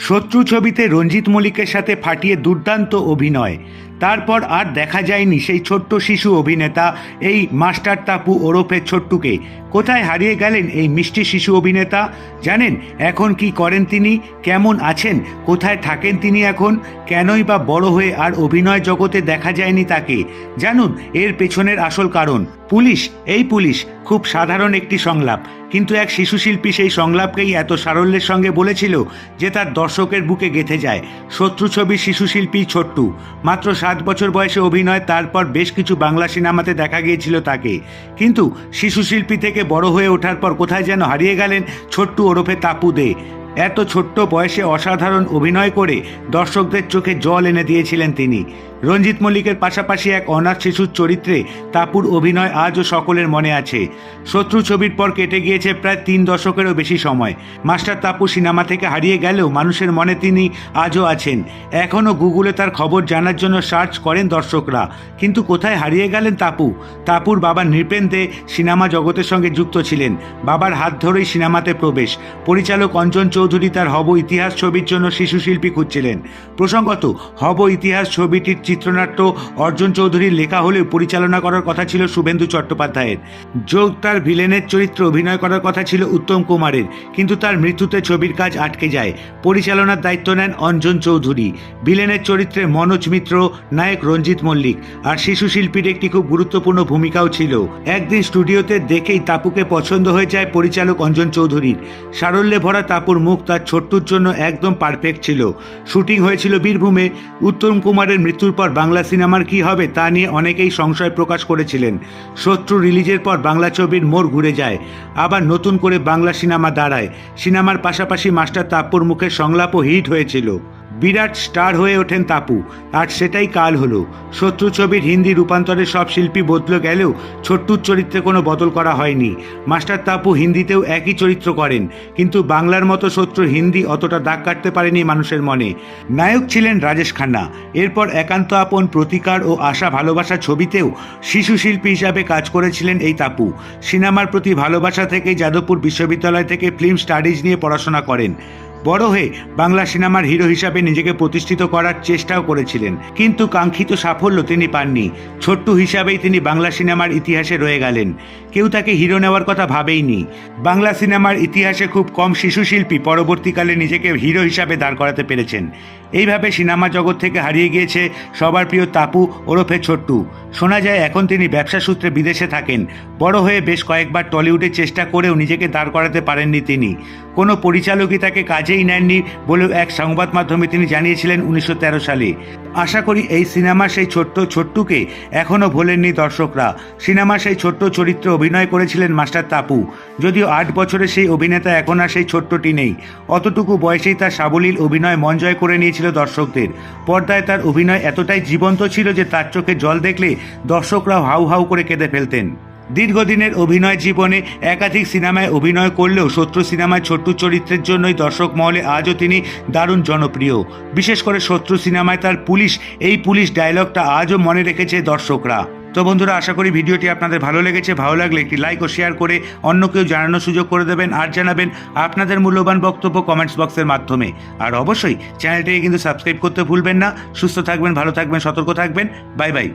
শত্রু ছবিতে রঞ্জিত মল্লিকের সাথে ফাটিয়ে দুর্দান্ত অভিনয়। তারপর আর দেখা যায়নি সেই ছোট্ট শিশু অভিনেতা, এই মাস্টার তাপু ওরফে ছোট্টুকে। কোথায় হারিয়ে গেলেন এই মিষ্টি শিশু অভিনেতা? জানেন, এখন কি করেন তিনি? কেমন আছেন? কোথায় থাকেন তিনি এখন? কেনই বা বড় হয়ে আর অভিনয় জগতে দেখা যায়নি তাকে? জানুন, এর পেছনের আসল কারণ। পুলিশ, এই পুলিশ, খুব সাধারণ একটি সংলাপ। কিন্তু এক শিশু শিল্পী সেই সংলাপকেই এত সারল্যের সঙ্গে বলেছিল যে তার দর্শকের বুকে গেঁথে যায়। শত্রু ছবির শিশু শিল্পী ছোট্টু। মাত্র সাত বছর বয়সে অভিনয়, তারপর বেশ কিছু বাংলা সিনেমাতে দেখা গিয়েছিল তাকে। কিন্তু শিশু শিল্পী থেকে বড় হয়ে ওঠার পর কোথায় যেন হারিয়ে গেলেন ছোট্টু ওরফে তাপু দে। এত ছোট্ট বয়সে অসাধারণ অভিনয় করে দর্শকদের চোখে জল এনে দিয়েছিলেন তিনি। রঞ্জিত মল্লিকের পাশাপাশি এক অনাথ শিশুর চরিত্রে তাপুর অভিনয় আজও সকলের মনে আছে। শত্রু ছবির পর কেটে গিয়েছে প্রায় তিন দশকেরও বেশি সময়। মাস্টার তাপু সিনেমা থেকে হারিয়ে গেলেও মানুষের মনে তিনি আজও আছেন। এখনও গুগলে তার খবর জানার জন্য সার্চ করেন দর্শকরা। কিন্তু কোথায় হারিয়ে গেলেন তাপু? তাপুর বাবা নৃপেন দে সিনেমা জগতের সঙ্গে যুক্ত ছিলেন। বাবার হাত ধরেই সিনেমাতে প্রবেশ। পরিচালক অঞ্জন চৌধুরী তার হব ইতিহাস ছবির জন্য শিশু শিল্পী খুঁজছিলেন। প্রসঙ্গত, হব ইতিহাস ছবিটির চিত্রনাট্য অর্জুন চৌধুরীর লেখা হলেও পরিচালনা করার কথা ছিল শুভেন্দু চট্টোপাধ্যায়ের। যোগ তার ভিলেনের চরিত্রে অভিনয় করার কথা ছিল উত্তম কুমারের, কিন্তু তার মৃত্যুতে ছবির কাজ আটকে যায়। পরিচালনার দায়িত্ব নেন অঞ্জন চৌধুরী। ভিলেনের চরিত্রে মনোজ মিত্র, নায়ক রঞ্জিত মল্লিক। আর শিশু শিল্পীর একটি খুব গুরুত্বপূর্ণ ভূমিকাও ছিল। একদিন স্টুডিওতে দেখেই তাপুকে পছন্দ হয়ে যায় পরিচালক অঞ্জন চৌধুরীর। সারল্যে ভরা তাপুর মুখ তার ছোট্টুর জন্য একদম পারফেক্ট ছিল। শুটিং হয়েছিল বীরভূমে। উত্তম কুমারের মৃত্যুর পর বাংলা সিনেমার কি হবে তা নিয়ে অনেকেই সংশয় প্রকাশ করেছিলেন। শত্রু রিলিজের পর বাংলা ছবির মোড় ঘুরে যায়। আবার নতুন করে বাংলা সিনেমা দাঁড়ায়। সিনেমার পাশাপাশি মাস্টার তাপ্পুর মুখের সংলাপও হিট হয়েছিল। বিরাট স্টার হয়ে ওঠেন তাপু। আর সেটাই কাল হলো। শত্রু ছবির হিন্দি রূপান্তরের সব শিল্পী বদলে গেলেও ছোট্টুর চরিত্রে কোনো বদল করা হয়নি। মাস্টার তাপু হিন্দিতেও একই চরিত্র করেন, কিন্তু বাংলার মতো শত্রু হিন্দি অতটা দাগ কাটতে পারেনি মানুষের মনে। নায়ক ছিলেন রাজেশ খান্না। এরপর একান্ত আপন প্রতিকার ও আশা ভালোবাসা ছবিতেও শিশু শিল্পী হিসাবে কাজ করেছিলেন এই তাপু। সিনেমার প্রতি ভালোবাসা থেকেই যাদবপুর বিশ্ববিদ্যালয় থেকে ফিল্ম স্টাডিজ নিয়ে পড়াশোনা করেন। বড় হয়ে বাংলা সিনেমার হিরো হিসাবে নিজেকে প্রতিষ্ঠিত করার চেষ্টাও করেছিলেন। কিন্তু কাঙ্ক্ষিত সাফল্য তিনি পাননি। ছোট্টু হিসাবেই তিনি বাংলা সিনেমার ইতিহাসে রয়ে গেলেন। কেউ তাকে হিরো নেওয়ার কথা ভাবেইনি। বাংলা সিনেমার ইতিহাসে খুব কম শিশু শিল্পী পরবর্তীকালে নিজেকে হিরো হিসাবে দাঁড় করাতে পেরেছেন। এইভাবে সিনেমা জগৎ থেকে হারিয়ে গিয়েছে সবার প্রিয় তাপু ওরফে ছোট্টু। শোনা যায়, এখন তিনি ব্যবসা সূত্রে বিদেশে থাকেন। বড় হয়ে বেশ কয়েকবার টলিউডের চেষ্টা করেও নিজেকে দাঁড় করাতে পারেননি তিনি। কোনো পরিচালকই তাকে কাজেই নেননি বলেও এক সংবাদ মাধ্যমে তিনি জানিয়েছিলেন উনিশশো তেরো সালে। আশা করি এই সিনেমা সেই ছোট্ট ছোট্টুকে এখনও ভোলেননি দর্শকরা। সিনেমা সেই ছোট্ট চরিত্রে অভিনয় করেছিলেন মাস্টার তাপু। যদিও আট বছরের সেই অভিনেতা এখন আর সেই ছোট্টটি নেই। অতটুকু বয়সেই তার সাবলীল অভিনয় মন জয় করে নিয়েছিল দর্শকদের। পর্দায় তার অভিনয় এতটাই জীবন্ত ছিল যে তার চোখে জল দেখলে দর্শকরাও হাউ হাউ করে কেঁদে ফেলতেন। দীর্ঘদিনের অভিনয় জীবনে একাধিক সিনেমায় অভিনয় করলেও শত্রু সিনেমায় ছোট্ট চরিত্রের জন্যই দর্শক মহলে আজও তিনি দারুণ জনপ্রিয়। বিশেষ করে শত্রু সিনেমায় তার পুলিশ, এই পুলিশ ডায়লগটা আজও মনে রেখেছে দর্শকরা। তো বন্ধুরা, আশা করি ভিডিওটি আপনাদের ভালো লেগেছে। ভালো লাগলে একটি লাইক ও শেয়ার করে অন্য কেউ জানানোর সুযোগ করে দেবেন আর জানাবেন আপনাদের মূল্যবান বক্তব্য কমেন্টস বক্সের মাধ্যমে। আর অবশ্যই চ্যানেলটিকে কিন্তু সাবস্ক্রাইব করতে ভুলবেন না। সুস্থ থাকবেন, ভালো থাকবেন, সতর্ক থাকবেন। Bye bye.